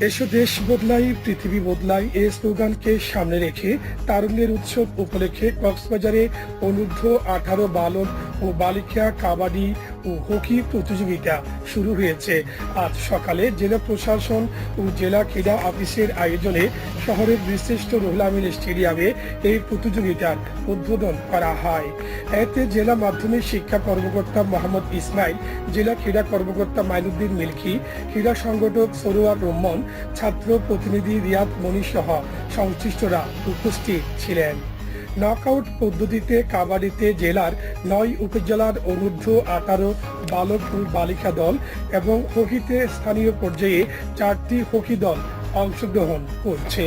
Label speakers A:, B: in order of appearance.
A: এসো দেশ বদলাই, পৃথিবী বদলাই, এ স্লোগানকে সামনে রেখে তারুণ্যের উৎসব উপলক্ষে কক্সবাজারে অনূর্ধ্ব আঠারো বালন ও বালিকা কাবাডি ও হকি প্রতিযোগিতা শুরু হয়েছে। আজ সকালে জেলা প্রশাসন ও জেলা ক্রীড়া অফিসের আয়োজনে শহরের বিশিষ্ট রুহুল আমিন স্টেডিয়ামে এই প্রতিযোগিতার উদ্বোধন করা হয়। এতে জেলা মাধ্যমিক শিক্ষা কর্মকর্তা মোহাম্মদ ইসমাইল, জেলা ক্রীড়া কর্মকর্তা মাইনুদ্দিন মিল্কি, ক্রীড়া সংগঠক সরোয়ার রহমান, ছাত্র প্রতিনিধি রিয়াদ মনি সহ সংশ্লিষ্টরা উপস্থিত ছিলেন। নকআউট পদ্ধতিতে কাবাডিতে জেলার নয় উপজেলার অনূর্ধ্ব আঠারো বালক বালিকা দল এবং হকিতে স্থানীয় পর্যায়ে চারটি হকি দল অংশগ্রহণ করছে।